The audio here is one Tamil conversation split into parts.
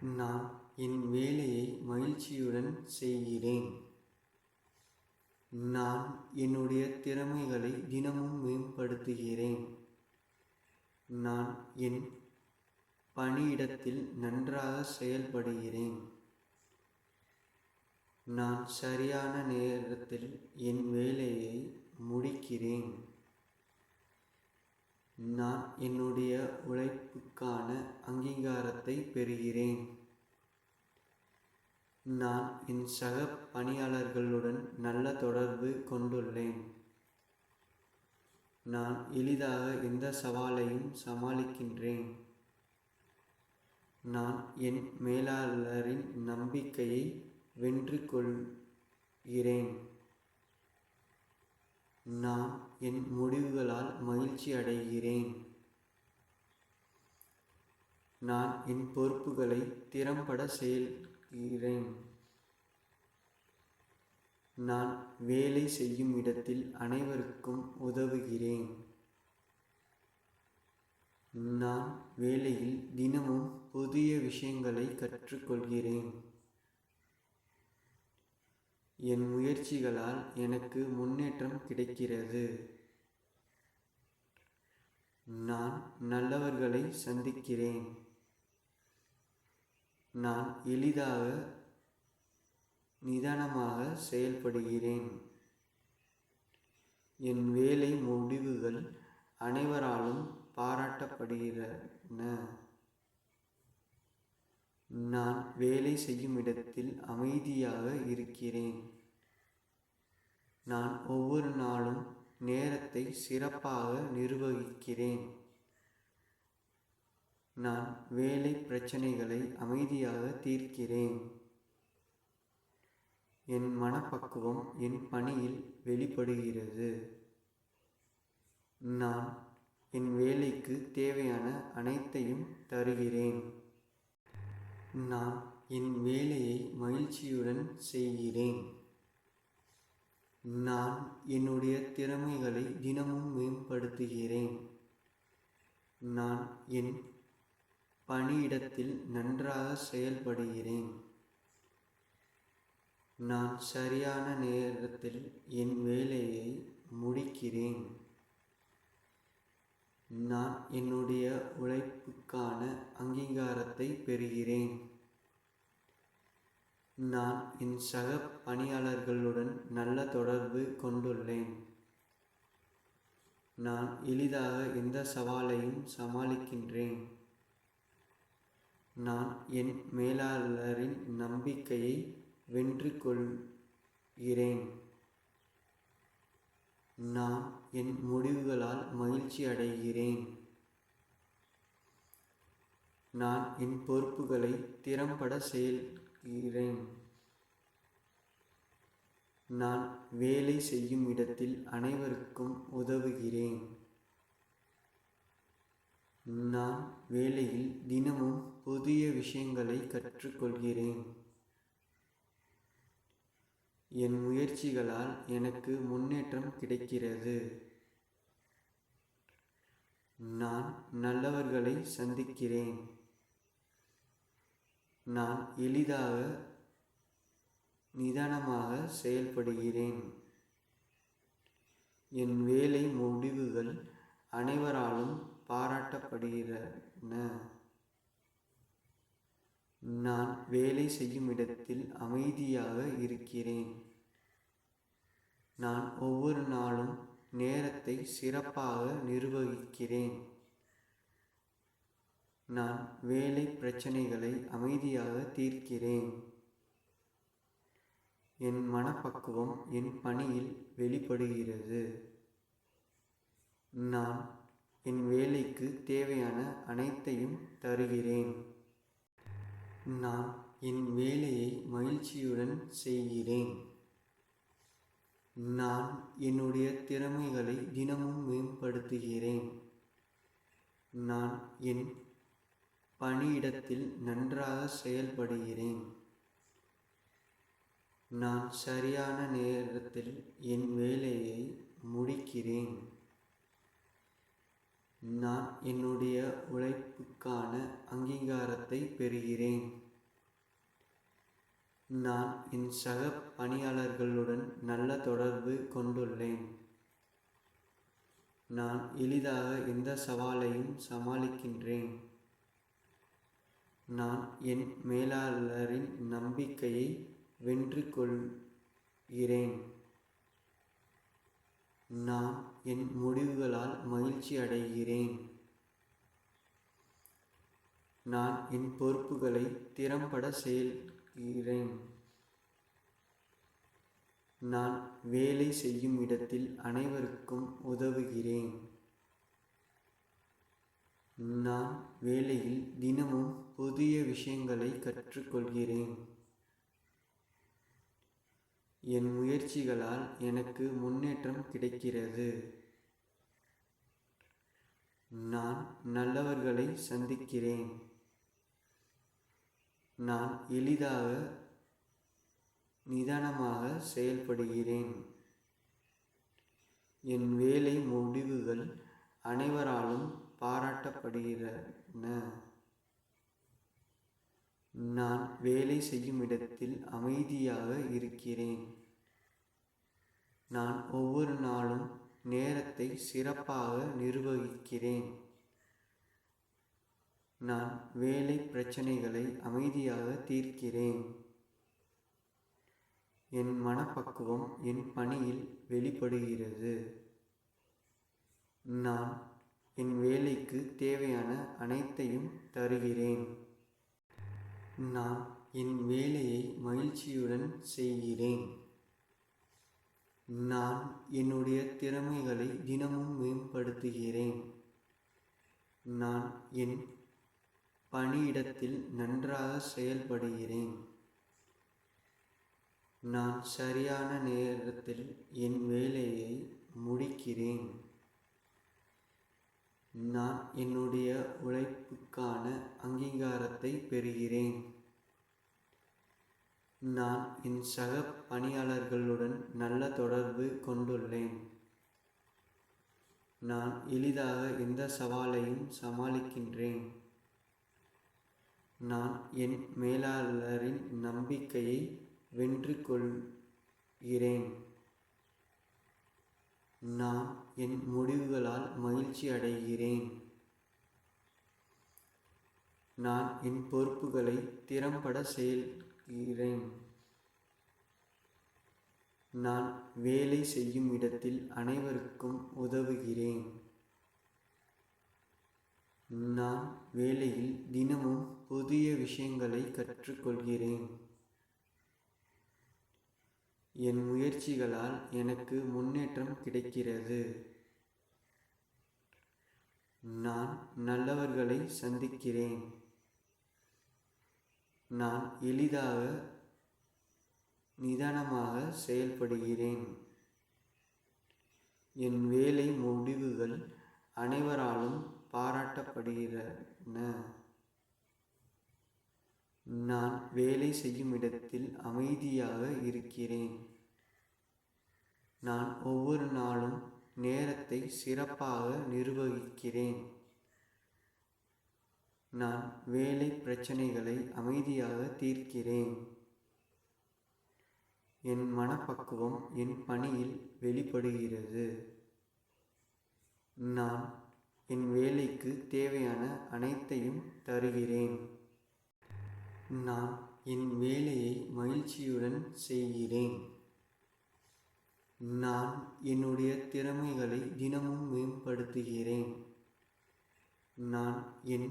நான் என் வேலையை மகிழ்ச்சியுடன் செய்கிறேன். நான் என்னுடைய திறமைகளை தினமும் மேம்படுத்துகிறேன். நான் என் பணியிடத்தில் நன்றாக செயல்படுகிறேன். நான் சரியான நேரத்தில் என் வேலையை முடிக்கிறேன். நான் என்னுடைய உழைப்புக்கான அங்கீகாரத்தை பெறுகிறேன். நான் என் சக பணியாளர்களுடன் நல்ல தொடர்பு கொண்டுள்ளேன். நான் எளிதாக எந்த சவாலையும் சமாளிக்கின்றேன். நான் என் மேலாளரின் நம்பிக்கையை வென்று கொள்கிறேன் நான் என் முடிவுகளால் மகிழ்ச்சி அடைகிறேன். நான் என் பொறுப்புகளை திறம்பட செய்கிறேன். நான் வேலை செய்யும் இடத்தில் அனைவருக்கும் உதவுகிறேன். நான் வேலையில் தினமும் புதிய விஷயங்களை கற்றுக்கொள்கிறேன். என் முயற்சிகளால் எனக்கு முன்னேற்றம் கிடைக்கிறது. நான் நல்லவர்களை சந்திக்கிறேன். நான் எளிதாக நிதானமாக செயல்படுகிறேன். என் வேலை முடிவுகள் அனைவராலும் பாராட்டப்படுகின்றன நான் வேலை செய்யும் இடத்தில் அமைதியாக இருக்கிறேன். நான் ஒவ்வொரு நாளும் நேரத்தை சிறப்பாக நிர்வகிக்கிறேன். நான் வேலை பிரச்சனைகளை அமைதியாக தீர்க்கிறேன். என் மனப்பக்குவம் என் பணியில் வெளிப்படுகிறது. நான் என் வேலைக்கு தேவையான அனைத்தையும் தருகிறேன். நான் என் வேலையை மகிழ்ச்சியுடன் செய்கிறேன். நான் என்னுடைய திறமைகளை தினமும் மேம்படுத்துகிறேன். நான் என் பணியிடத்தில் நன்றாக செயல்படுகிறேன். நான் சரியான நேரத்தில் என் வேலையை முடிக்கிறேன். நான் என்னுடைய உழைப்புக்கான அங்கீகாரத்தை பெறுகிறேன். நான் என் சக பணியாளர்களுடன் நல்ல தொடர்பு கொண்டுள்ளேன். நான் எளிதாக எந்த சவாலையும் சமாளிக்கின்றேன். நான் என் மேலாளரின் நம்பிக்கையை வென்று கொள்கிறேன். நான் என் முடிவுகளால் மகிழ்ச்சி அடைகிறேன். நான் என் பொறுப்புகளை திறம்பட செய்கிறேன். நான் வேலை செய்யும் இடத்தில் அனைவருக்கும் உதவுகிறேன். நான் வேலையில் தினமும் புதிய விஷயங்களை கற்றுக்கொள்கிறேன். என் முயற்சிகளால் எனக்கு முன்னேற்றம் கிடைக்கிறது. நான் நல்லவர்களை சந்திக்கிறேன். நான் எளிதாக நிதானமாக செயல்படுகிறேன். என் வேலை முடிவுகள் அனைவராலும் பாராட்டப்படுகின்றன. நான் வேலை செய்யும் இடத்தில் அமைதியாக இருக்கிறேன். நான் ஒவ்வொரு நாளும் நேரத்தை சிறப்பாக நிர்வகிக்கிறேன். நான் வேலை பிரச்சனைகளை அமைதியாக தீர்க்கிறேன். என் மனப்பக்குவம் என் பணியில் வெளிப்படுகிறது. நான் என் வேலைக்கு தேவையான அனைத்தையும் தருகிறேன். நான் என் வேலையை மகிழ்ச்சியுடன் செய்கிறேன். நான் என்னுடைய திறமைகளை தினமும் மேம்படுத்துகிறேன். நான் என் பணியிடத்தில் நன்றாக செயல்படுகிறேன். நான் சரியான நேரத்தில் என் வேலையை முடிக்கிறேன். நான் என்னுடைய உழைப்புக்கான அங்கீகாரத்தை பெறுகிறேன். நான் என் சக பணியாளர்களுடன் நல்ல தொடர்பு கொண்டுள்ளேன். நான் எளிதாக எந்த சவாலையும் சமாளிக்கின்றேன். நான் என் மேலாளரின் நம்பிக்கையை வென்று கொள்கிறேன் நான் என் முடிவுகளால் மகிழ்ச்சி அடைகிறேன். நான் என் பொறுப்புகளை திறம்பட செயல் இருக்கிறேன். நான் வேலை செய்யும் இடத்தில் அனைவருக்கும் உதவுகிறேன். நான் வேலையில் தினமும் புதிய விஷயங்களை கற்றுக்கொள்கிறேன். என் முயற்சிகளால் எனக்கு முன்னேற்றம் கிடைக்கிறது. நான் நல்லவர்களை சந்திக்கிறேன். நான் எளிதாக நிதானமாக செயல்படுகிறேன். என் வேலை முடிவுகள் அனைவராலும் பாராட்டப்படுகின்றன. நான் வேலை செய்யும் இடத்தில் அமைதியாக இருக்கிறேன். நான் ஒவ்வொரு நாளும் நேரத்தை சிறப்பாக நிர்வகிக்கிறேன். நான் வேலை பிரச்சனைகளை அமைதியாக தீர்க்கிறேன். என் மனப்பக்குவம் என் பணியில் வெளிப்படுகிறது. நான் என் வேலைக்கு தேவையான அனைத்தையும் தருகிறேன். நான் என் வேலையை மகிழ்ச்சியுடன் செய்கிறேன். நான் என்னுடைய திறமைகளை தினமும் மேம்படுத்துகிறேன். நான் என் பணியிடத்தில் நன்றாக செயல்படுகிறேன். நான் சரியான நேரத்தில் என் வேலையை முடிக்கிறேன். நான் என்னுடைய உழைப்புக்கான அங்கீகாரத்தை பெறுகிறேன். நான் என் சக பணியாளர்களுடன் நல்ல தொடர்பு கொண்டுள்ளேன். நான் எளிதாக எந்த சவாலையும் சமாளிக்கின்றேன். நான் என் மேலாளரின் நம்பிக்கையை வென்று கொள்கிறேன் நான் என் முடிவுகளால் மகிழ்ச்சி அடைகிறேன். நான் என் பொறுப்புகளை திறம்பட செய்கிறேன் நான் வேலை செய்யும் இடத்தில் அனைவருக்கும் உதவுகிறேன். நான் வேலையில் தினமும் புதிய விஷயங்களை கற்றுக்கொள்கிறேன். என் முயற்சிகளால் எனக்கு முன்னேற்றம் கிடைக்கிறது. நான் நல்லவர்களை சந்திக்கிறேன். நான் எளிதாக நிதானமாக செயல்படுகிறேன். என் வேலை முடிவுகள் அனைவராலும் பாராட்டப்படுகின்றன நான் வேலை செய்யும் இடத்தில் அமைதியாக இருக்கிறேன். நான் ஒவ்வொரு நாளும் நேரத்தை சிறப்பாக நிர்வகிக்கிறேன். நான் வேலை பிரச்சனைகளை அமைதியாக தீர்க்கிறேன். என் மனப்பக்குவம் என் பணியில் வெளிப்படுகிறது. நான் என் வேலைக்கு தேவையான அனைத்தையும் தருகிறேன். நான் என் வேலையை மகிழ்ச்சியுடன் செய்கிறேன். நான் என்னுடைய திறமைகளை தினமும் மேம்படுத்துகிறேன். நான் என்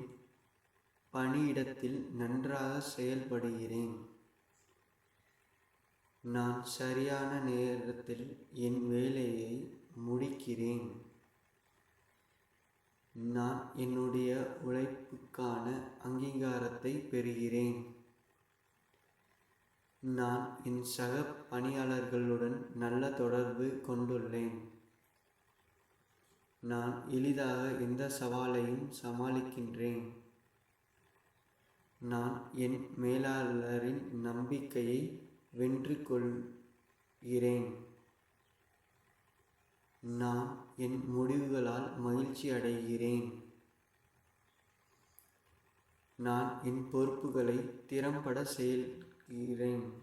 பணியிடத்தில் நன்றாக செயல்படுகிறேன். நான் சரியான நேரத்தில் என் வேலையை முடிக்கிறேன். நான் என்னுடைய உழைப்புக்கான அங்கீகாரத்தை பெறுகிறேன். நான் என் சக பணியாளர்களுடன் நல்ல தொடர்பு கொண்டுள்ளேன். நான் எளிதாக எந்த சவாலையும் சமாளிக்கின்றேன். நான் என் மேலாளரின் நம்பிக்கையை வென்று கொள்கிறேன் நான் என் முடிவுகளால் மகிழ்ச்சி அடைகிறேன். நான் என் பொறுப்புகளை திறம்பட செய்கிறேன்.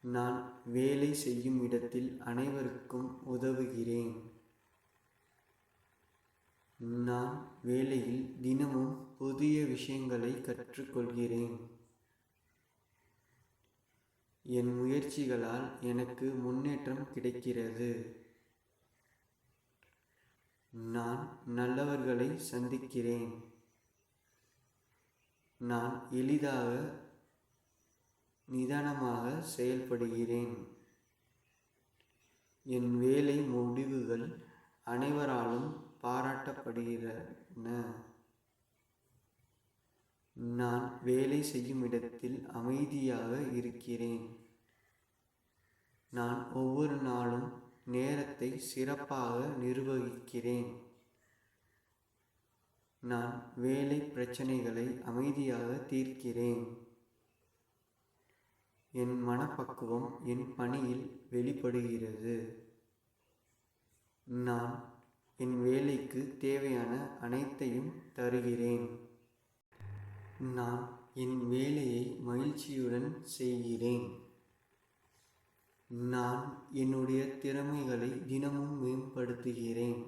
நான் வேலை செய்யும் இடத்தில் அனைவருக்கும் உதவுகிறேன். நான் வேலையில் தினமும் புதிய விஷயங்களை கற்றுக்கொள்கிறேன். என் முயற்சிகளால் எனக்கு முன்னேற்றம் கிடைக்கிறது. நான் நல்லவர்களை சந்திக்கிறேன். நான் எளிதாக நிதானமாக செயல்படுகிறேன். என் வேலை முடிவுகள் அனைவராலும் பாராட்டப்படுகின்றன நான் வேலை செய்யும் இடத்தில் அமைதியாக இருக்கிறேன். நான் ஒவ்வொரு நாளும் நேரத்தை சிறப்பாக நிர்வகிக்கிறேன். நான் வேலை பிரச்சனைகளை அமைதியாக தீர்க்கிறேன். என் மனப்பக்குவம் என் பணியில் வெளிப்படுகிறது. நான் என் வேலைக்கு தேவையான அனைத்தையும் தருகிறேன். நான் என் வேலையை மகிழ்ச்சியுடன் செய்கிறேன். நான் என்னுடைய திறமைகளை தினமும் மேம்படுத்துகிறேன்.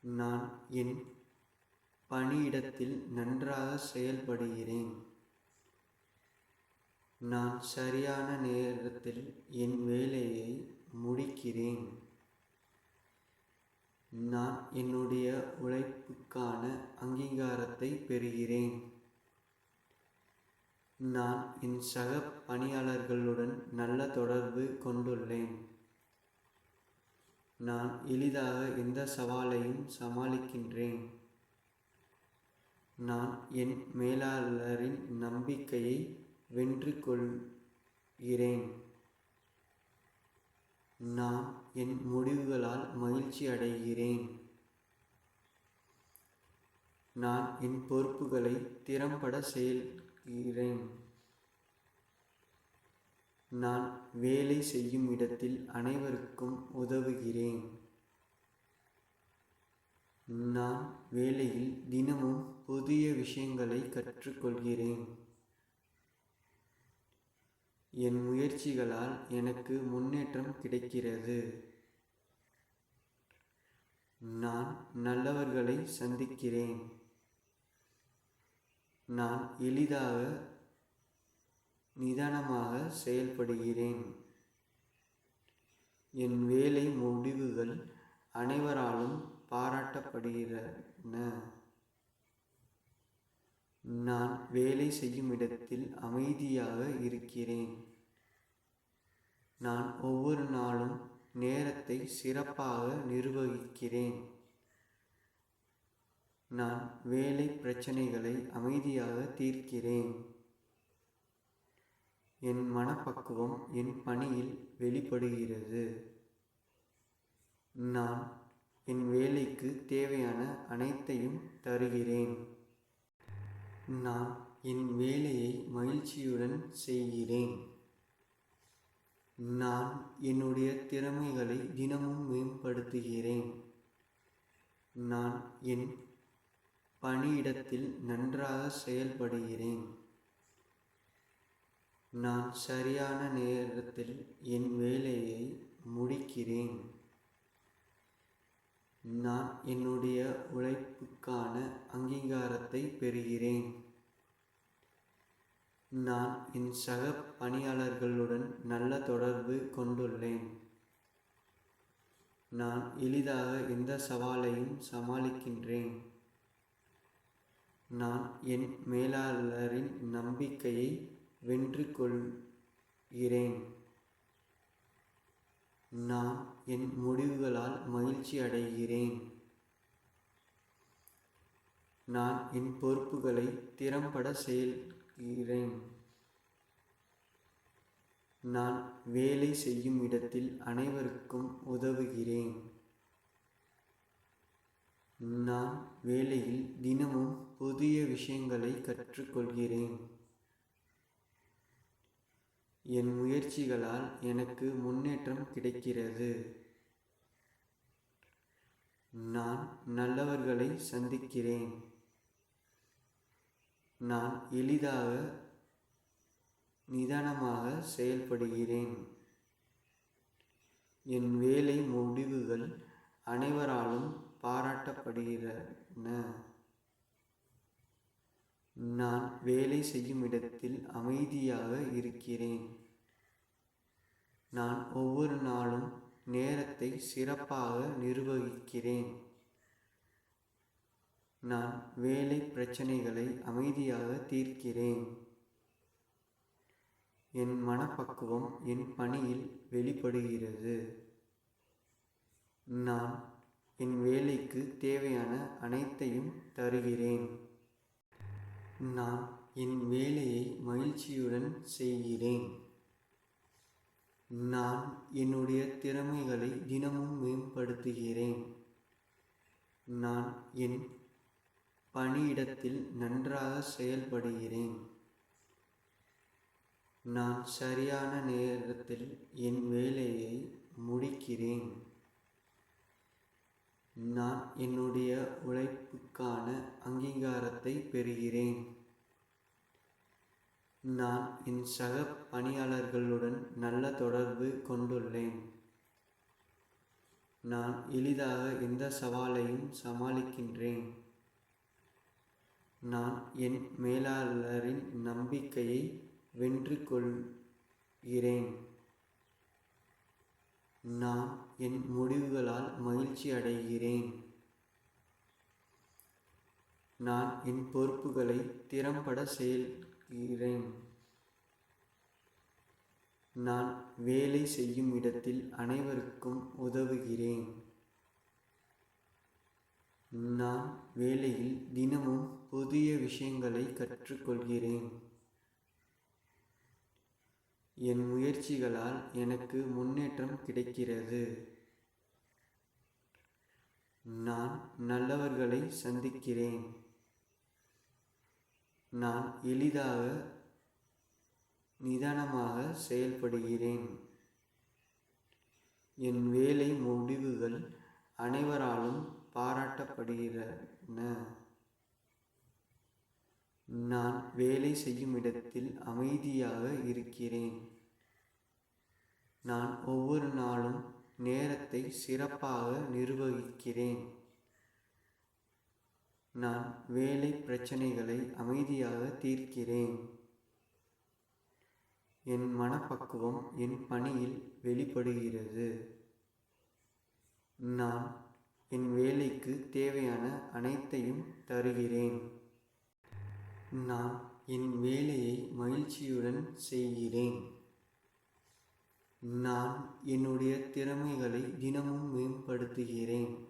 நான் என் பணியிடத்தில் நன்றாக செயல்படுகிறேன். நான் சரியான நேரத்தில் என் வேலையை முடிக்கிறேன். நான் என்னுடைய உழைப்புக்கான அங்கீகாரத்தை பெறுகிறேன். நான் என் சக பணியாளர்களுடன் நல்ல தொடர்பு கொண்டுள்ளேன். நான் எளிதாக எந்த சவாலையும் சமாளிக்கின்றேன். நான் என் மேலாளரின் நம்பிக்கையை வென்று கொள்கிறேன் நான் என் முடிவுகளால் மகிழ்ச்சி அடைகிறேன். நான் என் பொறுப்புகளை திறம்பட செய்கிறேன். நான் வேலை செய்யும் இடத்தில் அனைவருக்கும் உதவுகிறேன். நான் வேலையில் தினமும் புதிய விஷயங்களை கற்றுக்கொள்கிறேன். என் முயற்சிகளால் எனக்கு முன்னேற்றம் கிடைக்கிறது. நான் நல்லவர்களை சந்திக்கிறேன். நான் எளிதாக நிதானமாக செயல்படுகிறேன். என் வேலை முடிவுகள் அனைவராலும் பாராட்டப்படுகின்றன நான் வேலை செய்யும் இடத்தில் அமைதியாக இருக்கிறேன். நான் ஒவ்வொரு நாளும் நேரத்தை சிறப்பாக நிர்வகிக்கிறேன். நான் வேலை பிரச்சனைகளை அமைதியாக தீர்க்கிறேன். என் மனப்பக்குவம் என் பணியில் வெளிப்படுகிறது. நான் என் வேலைக்கு தேவையான அனைத்தையும் தருகிறேன். நான் என் வேலையை மகிழ்ச்சியுடன் செய்கிறேன். நான் என்னுடைய திறமைகளை தினமும் மேம்படுத்துகிறேன். நான் என் பணியிடத்தில் நன்றாக செயல்படுகிறேன். நான் சரியான நேரத்தில் என் வேலையை முடிக்கிறேன். நான் என்னுடைய உழைப்புக்கான அங்கீகாரத்தை பெறுகிறேன். நான் என் சக பணியாளர்களுடன் நல்ல தொடர்பு கொண்டுள்ளேன். நான் எளிதாக எந்த சவாலையும் சமாளிக்கின்றேன். நான் என் மேலாளரின் நம்பிக்கையை வென்று கொள்கிறேன் நான் என் முடிவுகளால் மகிழ்ச்சி அடைகிறேன். நான் என் பொறுப்புகளை திறம்பட செய்கிறேன். நான் வேலை செய்யும் இடத்தில் அனைவருக்கும் உதவுகிறேன். நான் வேலையில் தினமும் புதிய விஷயங்களை கற்றுக்கொள்கிறேன். என் முயற்சிகளால் எனக்கு முன்னேற்றம் கிடைக்கிறது. நான் நல்லவர்களை சந்திக்கிறேன். நான் எளிதாக நிதானமாக செயல்படுகிறேன். என் வேலை முடிவுகள் அனைவராலும் பாராட்டப்படுகின்றன நான் வேலை செய்யும் இடத்தில் அமைதியாக இருக்கிறேன். நான் ஒவ்வொரு நாளும் நேரத்தை சிறப்பாக நிர்வகிக்கிறேன். நான் வேலை பிரச்சனைகளை அமைதியாக தீர்க்கிறேன். என் மனப்பக்குவம் என் பணியில் வெளிப்படுகிறது. நான் என் வேலைக்கு தேவையான அனைத்தையும் தருகிறேன். நான் என் வேலையை மகிழ்ச்சியுடன் செய்கிறேன். நான் என்னுடைய திறமைகளை தினமும் மேம்படுத்துகிறேன். நான் என் பணியிடத்தில் நன்றாக செயல்படுகிறேன். நான் சரியான நேரத்தில் என் வேலையை முடிக்கிறேன். நான் என்னுடைய உழைப்புக்கான அங்கீகாரத்தை பெறுகிறேன். நான் என் சக பணியாளர்களுடன் நல்ல தொடர்பு கொண்டுள்ளேன். நான் எளிதாக எந்த சவாலையும் சமாளிக்கின்றேன். நான் என் மேலாளரின் நம்பிக்கையை வென்று கொள்கிறேன் நான் என் முடிவுகளால் மகிழ்ச்சி அடைகிறேன். நான் என் பொறுப்புகளை திறம்பட இருக்கிறேன் நான் வேலை செய்யும் இடத்தில் அனைவருக்கும் உதவுகிறேன். நான் வேலையில் தினமும் புதிய விஷயங்களை கற்றுக்கொள்கிறேன். என் முயற்சிகளால் எனக்கு முன்னேற்றம் கிடைக்கிறது. நான் நல்லவர்களை சந்திக்கிறேன். நான் எளிதாக நிதானமாக செயல்படுகிறேன். என் வேலை முடிவுகள் அனைவராலும் பாராட்டப்படுகின்றன. நான் வேலை செய்யும் இடத்தில் அமைதியாக இருக்கிறேன். நான் ஒவ்வொரு நாளும் நேரத்தை சிறப்பாக நிர்வகிக்கிறேன். நான் வேலை பிரச்சனைகளை அமைதியாக தீர்க்கிறேன். என் மனப்பக்குவம் என் பணியில் வெளிப்படுகிறது. நான் என் வேலைக்கு தேவையான அனைத்தையும் தருகிறேன். நான் என் வேலையை மகிழ்ச்சியுடன் செய்கிறேன். நான் என்னுடைய திறமைகளை தினமும் மேம்படுத்துகிறேன்.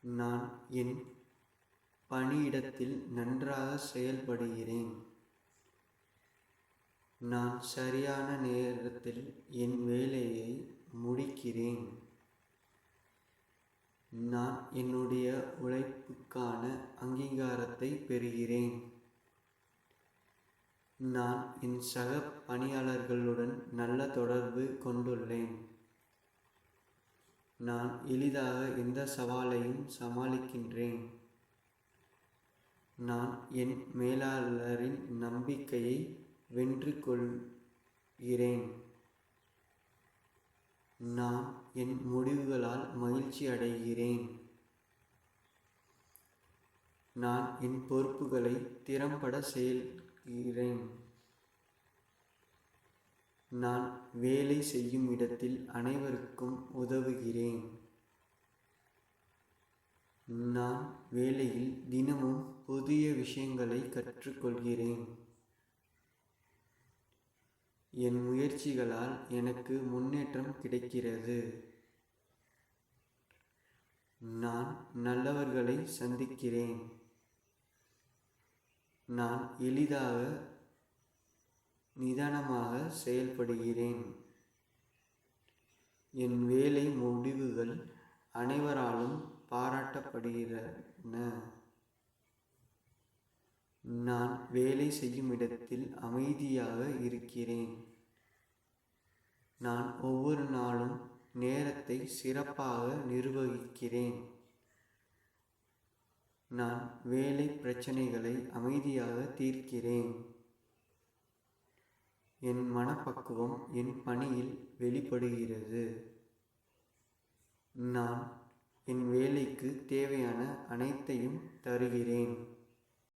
நான் என் பணியிடத்தில் நன்றாக செயல்படுகிறேன். நான் சரியான நேரத்தில் என் வேலையை முடிக்கிறேன். நான் என்னுடைய உழைப்புக்கான அங்கீகாரத்தை பெறுகிறேன். நான் என் சக பணியாளர்களுடன் நல்ல தொடர்பு கொண்டுள்ளேன். நான் எளிதாக எந்த சவாலையும் சமாளிக்கின்றேன். நான் என் மேலாளரின் நம்பிக்கையை வென்று கொள்கிறேன் நான் என் முடிவுகளால் மகிழ்ச்சி அடைகிறேன். நான் என் பொறுப்புகளை திறம்பட செய்கிறேன் நான் வேலை செய்யும் இடத்தில் அனைவருக்கும் உதவுகிறேன். நான் வேலையில் தினமும் புதிய விஷயங்களை கற்றுக்கொள்கிறேன். என் முயற்சிகளால் எனக்கு முன்னேற்றம் கிடைக்கிறது. நான் நல்லவர்களை சந்திக்கிறேன். நான் எளிதாக நிதானமாக செயல்படுகிறேன். என் வேலை முடிவுகள் அனைவராலும் பாராட்டப்படுகின்றன நான் வேலை செய்யும் இடத்தில் அமைதியாக இருக்கிறேன். நான் ஒவ்வொரு நாளும் நேரத்தை சிறப்பாக நிர்வகிக்கிறேன். நான் வேலை பிரச்சனைகளை அமைதியாக தீர்க்கிறேன். என் மனப்பக்குவம் என் பணியில் வெளிப்படுகிறது. நான் என் வேலைக்கு தேவையான அனைத்தையும் தருகிறேன்.